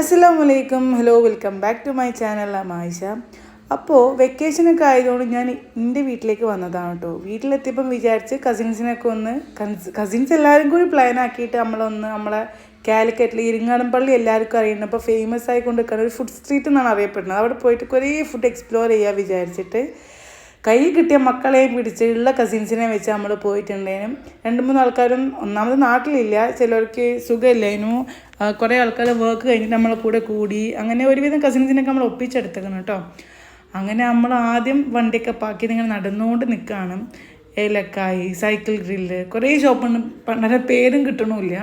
അസ്സലാമു വലൈക്കും hello welcome back to my channel Ayesha അപ്പോൾ വെക്കേഷനൊക്കെ ആയതുകൊണ്ട് ഞാൻ എന്റെ വീട്ടിലേക്ക് വന്നതാണ് കേട്ടോ വീട്ടിലെത്തിയപ്പം വിചാരിച്ച് കസിൻസിനൊക്കെ ഒന്ന് കസിൻസ് എല്ലാവരും കൂടി പ്ലാൻ ആക്കിയിട്ട് നമ്മളൊന്ന് നമ്മളെ കാലിക്കറ്റിൽ ഇരിങ്ങാടൻപള്ളി എല്ലാവർക്കും അറിയുന്നത് അപ്പോൾ ഫേമസ് ആയിക്കൊണ്ട് നിൽക്കുന്ന ഒരു ഫുഡ് സ്ട്രീറ്റ് എന്നാണ് അറിയപ്പെടുന്നത്. അവിടെ പോയിട്ട് കുറേ ഫുഡ് എക്സ്പ്ലോർ ചെയ്യാൻ വിചാരിച്ചിട്ട് കൈ കിട്ടിയ മക്കളെയും പിടിച്ച് ഉള്ള കസിൻസിനെ വെച്ച് നമ്മൾ പോയിട്ടുണ്ടേനും. രണ്ട് മൂന്ന് ആൾക്കാരും ഒന്നാമത് നാട്ടിലില്ല. ചിലർക്ക് സുഖമില്ലേനു. കുറേ ആൾക്കാർ വർക്ക് കഴിഞ്ഞിട്ട് നമ്മളെ കൂടെ കൂടി അങ്ങനെ ഒരുവിധം കസിൻസിനൊക്കെ നമ്മൾ ഒപ്പിച്ചെടുത്തേക്കണം കേട്ടോ അങ്ങനെ നമ്മൾ ആദ്യം വണ്ടിയൊക്കെ പാക്കി ഇങ്ങനെ നടന്നുകൊണ്ട് നിൽക്കുകയാണ് ഏലക്കായി സൈക്കിൾ ഗ്രില്ല് കുറേ ഷോപ്പുണ്ട് പണ്ടത്തെ പേരും കിട്ടണമില്ല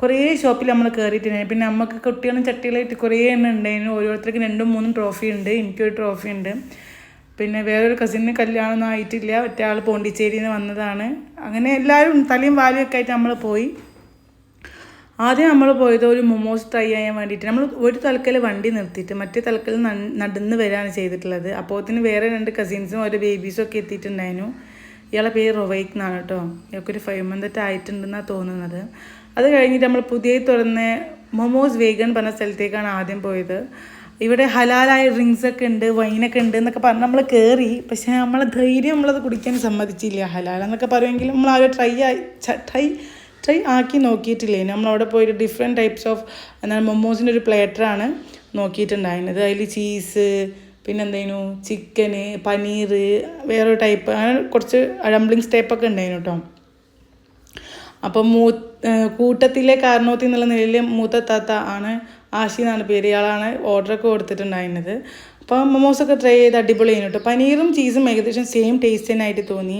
കുറേ ഷോപ്പിൽ നമ്മൾ കയറിയിട്ടുണ്ടായിരുന്നു പിന്നെ നമുക്ക് കുട്ടികളും ചട്ടികളായിട്ട് കുറേ എണ്ണം ഉണ്ടായിരുന്നു ഓരോരുത്തർക്ക് രണ്ടും മൂന്നും ട്രോഫി ഉണ്ട് എനിക്കൊരു ട്രോഫി ഉണ്ട് പിന്നെ വേറൊരു കസിന് കല്യാണമൊന്നും ആയിട്ടില്ല. ഒറ്റ ആൾ പോണ്ടിച്ചേരിയിൽ നിന്ന് വന്നതാണ്. അങ്ങനെ എല്ലാവരും തലയും വാലും ഒക്കെ ആയിട്ട് നമ്മൾ പോയി. ആദ്യം നമ്മൾ പോയത് ഒരു മൊമോസ് ട്രൈ ചെയ്യാൻ വേണ്ടിയിട്ട്. നമ്മൾ ഒരു തലക്കൽ വണ്ടി നിർത്തിയിട്ട് മറ്റേ തലക്കൽ നടന്ന് വരികയാണ് ചെയ്തിട്ടുള്ളത്. അപ്പോഴത്തിന് വേറെ രണ്ട് കസിൻസും ഒരു ബേബീസും ഒക്കെ എത്തിയിട്ടുണ്ടായിരുന്നു. ഇയാളെ പേര് റൊവൈക്ക് എന്നാണ് കേട്ടോ. ഇയാൾക്ക് ഒരു ഫൈവ് മന്ത് ആയിട്ടുണ്ടെന്നാണ് തോന്നുന്നത്. അത് കഴിഞ്ഞിട്ട് നമ്മൾ പുതിയ തുറന്ന് മൊമോസ് വേഗൻ പറഞ്ഞ സ്ഥലത്തേക്കാണ് ആദ്യം പോയത്. ഇവിടെ ഹലാലായ ഡ്രിങ്ക്സ് ഒക്കെ ഉണ്ട് വൈനൊക്കെ ഉണ്ട് എന്നൊക്കെ പറഞ്ഞ് നമ്മൾ കയറി പക്ഷേ നമ്മളെ ധൈര്യം നമ്മളത് കുടിക്കാൻ സമ്മതിച്ചില്ല. ഹലാൽ എന്നൊക്കെ പറയുമെങ്കിലും നമ്മൾ ആ ട്രൈ ആയി ട്രൈ ട്രൈ ആക്കി നോക്കിയിട്ടില്ലേ? നമ്മളവിടെ പോയിട്ട് ഡിഫറെന്റ് ടൈപ്സ് ഓഫ് എന്താണ് മൊമോസിന്റെ ഒരു പ്ലേറ്ററാണ് നോക്കിയിട്ടുണ്ടായിരുന്നത്. അതിൽ ചീസ് പിന്നെ എന്തേനു? ചിക്കന് പനീർ വേറൊരു ടൈപ്പ് അങ്ങനെ കുറച്ച് ഡംപ്ലിങ്സ് ടൈപ്പൊക്കെ ഉണ്ടായിരുന്നു കേട്ടോ അപ്പം മൂ കൂട്ടത്തിലെ കാരണോത്തി എന്നുള്ള നിലയിൽ മൂത്ത താത്ത ആണ് ആശി എന്നാണ് പേര്. ഇയാളാണ് ഓർഡറൊക്കെ കൊടുത്തിട്ടുണ്ടായിരുന്നത്. അപ്പോൾ മൊമോസൊക്കെ ട്രൈ ചെയ്ത് അടിപൊളിയാണ് കേട്ടോ പനീറും ചീസും ഏകദേശം സെയിം ടേസ്റ്റ് തന്നെ ആയിട്ട് തോന്നി.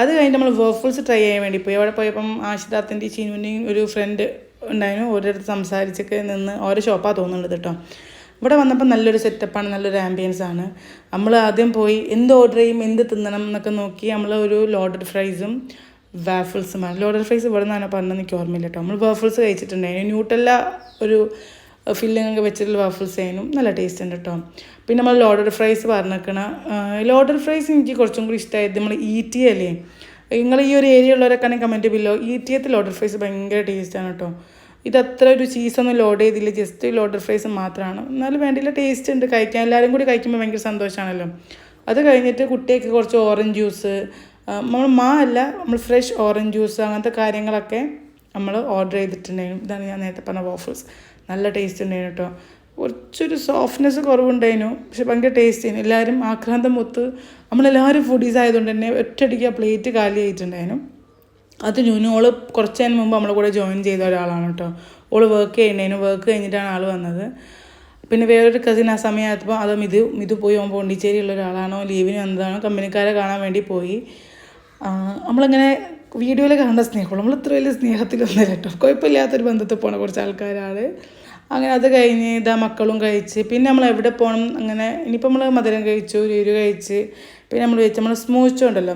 അത് കഴിഞ്ഞിട്ട് നമ്മൾ വേർഫുൾസ് ട്രൈ ചെയ്യാൻ വേണ്ടി പോയി. അവിടെ പോയപ്പം ആശിതാത്തിന്റെ ചീനുവിന്റെയും ഒരു ഫ്രണ്ട് ഉണ്ടായിരുന്നു. ഓരോരുത്തർ സംസാരിച്ചൊക്കെ നിന്ന് ഓരോ ഷോപ്പാണ് തോന്നുന്നത് കേട്ടോ ഇവിടെ വന്നപ്പോൾ നല്ലൊരു സെറ്റപ്പാണ് നല്ലൊരു ആംബിയൻസ് ആണ്. നമ്മൾ ആദ്യം പോയി എന്ത് ഓർഡർ ചെയ്യും എന്ത് തിന്നണം എന്നൊക്കെ നോക്കി നമ്മൾ ഒരു ലോഡർ ഫ്രൈസും വാഫിൾസുമാണ് ലോഡർ ഫ്രൈസ് ഇവിടെ നിന്നാണ് പറഞ്ഞത് എനിക്ക് ഓർമ്മയില്ല കേട്ടോ നമ്മൾ വാഫിൾസ് കഴിച്ചിട്ടുണ്ടായിരുന്നു. ന്യൂട്ടല്ല ഒരു ഫില്ലിംഗ് ഒക്കെ വെച്ചിട്ടുള്ള വാഫിൾസ് ആയിരുന്നു നല്ല ടേസ്റ്റ് ഉണ്ട് കേട്ടോ പിന്നെ നമ്മൾ ലോഡർ ഫ്രൈസ് പറഞ്ഞേക്കണ ലോഡർ ഫ്രൈസ് എനിക്ക് കുറച്ചും കൂടി ഇഷ്ടമായത് നമ്മൾ ഈറ്റി അല്ലേ? നിങ്ങൾ ഈ ഒരു ഏരിയ ഉള്ളവരൊക്കെ കമന്റ് ബില്ലോ ഈറ്റിയത്തെ ലോഡർ ഫ്രൈസ് ഭയങ്കര ടേസ്റ്റാണ് കേട്ടോ ഇത് അത്ര ഒരു ചീസൊന്നും ലോഡ് ചെയ്തില്ല ജസ്റ്റ് ലോഡർ ഫ്രൈസ് മാത്രമാണ്. എന്നാലും വേണ്ടിയില്ല ടേസ്റ്റ് ഉണ്ട്. കഴിക്കാൻ എല്ലാവരും കൂടി കഴിക്കുമ്പോൾ ഭയങ്കര സന്തോഷമാണല്ലോ അത് കഴിഞ്ഞിട്ട് കുട്ടിയൊക്കെ കുറച്ച് ഓറഞ്ച് ജ്യൂസ് നമ്മൾ മാ അല്ല നമ്മൾ ഫ്രഷ് ഓറഞ്ച് ജ്യൂസ് അങ്ങനത്തെ കാര്യങ്ങളൊക്കെ നമ്മൾ ഓർഡർ ചെയ്തിട്ടുണ്ടായിരുന്നു. ഇതാണ് ഞാൻ നേരത്തെ പറഞ്ഞ വാഫിൾസ് നല്ല ടേസ്റ്റ് ഉണ്ടായിരുന്നു കേട്ടോ. കുറച്ചൊരു സോഫ്റ്റ്നെസ് കുറവുണ്ടായിരുന്നു. പക്ഷെ ഭയങ്കര ടേസ്റ്റ് ചെയ്യുന്നു എല്ലാവരും ആക്രാന്തം മൊത്ത് നമ്മളെല്ലാവരും ഫുഡീസ് ആയതുകൊണ്ട് തന്നെ ഒറ്റയടിക്ക് ആ പ്ലേറ്റ് കാലി ആയിട്ടുണ്ടായിരുന്നു. അത് ന്യൂനു ഓൾ കുറച്ച് നേരം മുമ്പ് നമ്മളെ കൂടെ ജോയിൻ ചെയ്ത ഒരാളാണ് കേട്ടോ. ഓൾ വർക്ക് ചെയ്യണേനു വർക്ക് കഴിഞ്ഞിട്ടാണ് ആൾ വന്നത്. പിന്നെ വേറൊരു കസിൻ ആ സമയമായപ്പോൾ അതോ മിതു മിതു പോയി. ഓൻ പോണ്ടിച്ചേരിയുള്ള ഒരാളാണോ. ലീവിന് വന്നതാണോ. കമ്പനിക്കാരെ കാണാൻ വേണ്ടി പോയി. നമ്മളിങ്ങനെ വീഡിയോയിൽ കാണുന്ന സ്നേഹമുള്ളൂ. നമ്മൾ ഇത്ര വലിയ സ്നേഹത്തിലൊന്നും കേട്ടോ. കുഴപ്പമില്ലാത്തൊരു ബന്ധത്തിൽ പോണ കുറച്ച് ആൾക്കാരാണ് അങ്ങനെ അത് കഴിഞ്ഞ് ഇതാ മക്കളും കഴിച്ച് പിന്നെ നമ്മൾ എവിടെ പോകണം അങ്ങനെ ഇനിയിപ്പോൾ നമ്മൾ മധുരം കഴിച്ചു ഉരു കഴിച്ച് പിന്നെ നമ്മൾ വെച്ച് നമ്മൾ സ്മൂച്ച് ഉണ്ടല്ലോ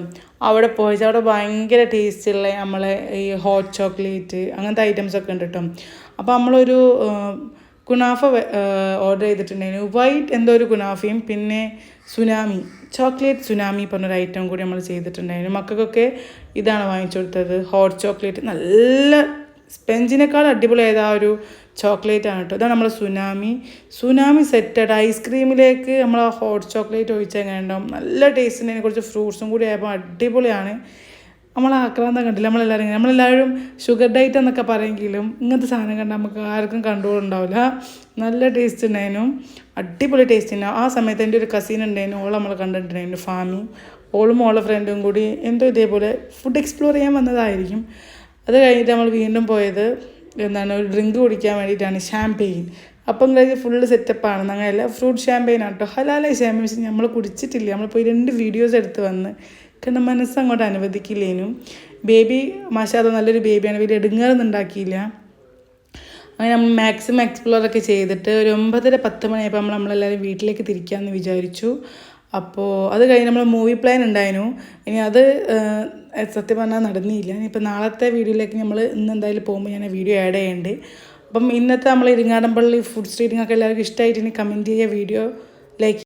അവിടെ പോയിച്ച് അവിടെ ഭയങ്കര ടേസ്റ്റുള്ള നമ്മളെ ഈ ഹോട്ട് ചോക്ലേറ്റ് അങ്ങനത്തെ ഐറ്റംസൊക്കെ ഉണ്ട് കേട്ടോ. അപ്പോൾ നമ്മളൊരു കുനാഫ ഓർഡർ ചെയ്തിട്ടുണ്ടായിരുന്നു. വൈറ്റ് എന്തോ ഒരു കുനാഫയും പിന്നെ സുനാമി ചോക്ലേറ്റ് സുനാമി പറഞ്ഞൊരു ഐറ്റം കൂടി നമ്മൾ ചെയ്തിട്ടുണ്ടായിരുന്നു. മക്കൾക്കൊക്കെ ഇതാണ് വാങ്ങിച്ചു കൊടുത്തത്. ഹോട്ട് ചോക്ലേറ്റ് നല്ല സ്പെഞ്ചിനേക്കാൾ അടിപൊളിയായത് ആ ഒരു ചോക്ലേറ്റ് ആണ് കേട്ടോ ഇതാണ് നമ്മളെ സുനാമി. സുനാമി സെറ്റഡ് ഐസ്ക്രീമിലേക്ക് നമ്മൾ ആ ഹോട്ട് ചോക്ലേറ്റ് ഒഴിച്ചാൽ എങ്ങനെ ഉണ്ടാവും നല്ല ടേസ്റ്റിന് കുറച്ച് ഫ്രൂട്ട്സും കൂടി ആയപ്പോൾ അടിപൊളിയാണ്. നമ്മൾ ആക്രാന്തം കണ്ടില്ല? നമ്മളെല്ലാവരും നമ്മളെല്ലാവരും ഷുഗർ ഡയറ്റ് എന്നൊക്കെ പറയുമെങ്കിലും ഇങ്ങനത്തെ സാധനം കണ്ടാൽ നമുക്ക് ആർക്കും കൺട്രോൾ ഉണ്ടാവില്ല. നല്ല ടേസ്റ്റ് ഉണ്ടായിരുന്നു. അടിപൊളി ടേസ്റ്റ് ഉണ്ടാവും ആ സമയത്ത് എന്റെ ഒരു കസീൻ ഉണ്ടായിരുന്നു. ഓൾ നമ്മൾ കണ്ടിട്ടുണ്ടായിരുന്നു ഫാമി ഓളും ഓളെ ഫ്രണ്ടും കൂടി എന്തോ ഇതേപോലെ ഫുഡ് എക്സ്പ്ലോർ ചെയ്യാൻ വന്നതായിരിക്കും. അത് കഴിഞ്ഞിട്ട് നമ്മൾ വീണ്ടും പോയത് എന്താണ് ഒരു ഡ്രിങ്ക് കുടിക്കാൻ വേണ്ടിയിട്ടാണ് ഷാമ്പെയിൻ അപ്പം കഴിഞ്ഞ് ഫുള്ള് സെറ്റപ്പാണ് അങ്ങനെയല്ല ഫ്രൂട്ട് ഷാമ്പെയിൻ ആണ് കേട്ടോ ഹലാലായി ഷാമ്പെയിൻ നമ്മൾ കുടിച്ചിട്ടില്ല. നമ്മൾ പോയി രണ്ട് വീഡിയോസ് എടുത്ത് വന്ന് കാരണം മനസ്സ് അങ്ങോട്ട് അനുവദിക്കില്ലേനു. ബേബി മാഷാദ നല്ലൊരു ബേബിയാണ്. വലിയ എടുങ്ങാറൊന്നും ഉണ്ടാക്കിയില്ല. അങ്ങനെ നമ്മൾ മാക്സിമം എക്സ്പ്ലോർ ഒക്കെ ചെയ്തിട്ട് ഒരു ഒമ്പതര പത്ത് മണിയായപ്പോൾ നമ്മൾ നമ്മളെല്ലാവരും വീട്ടിലേക്ക് തിരിക്കാമെന്ന് വിചാരിച്ചു. അപ്പോൾ അത് കഴിഞ്ഞ് നമ്മൾ മൂവി പ്ലാൻ ഉണ്ടായിരുന്നു. ഇനി അത് സത്യം പറഞ്ഞാൽ നടന്നില്ല. ഇനിയിപ്പോൾ നാളത്തെ വീഡിയോയിലേക്ക് നമ്മൾ ഇന്ന് എന്തായാലും പോകുമ്പോൾ ഞാൻ വീഡിയോ ആഡ് ചെയ്യേണ്ടത് അപ്പം ഇന്നത്തെ നമ്മൾ ഇരിങ്ങാടൻപള്ളി ഫുഡ് സ്ട്രീറ്റിംഗ് ഒക്കെ എല്ലാവർക്കും ഇഷ്ടമായിട്ട് ഇനി കമന്റ് ചെയ്യുക വീഡിയോ ലൈക്ക്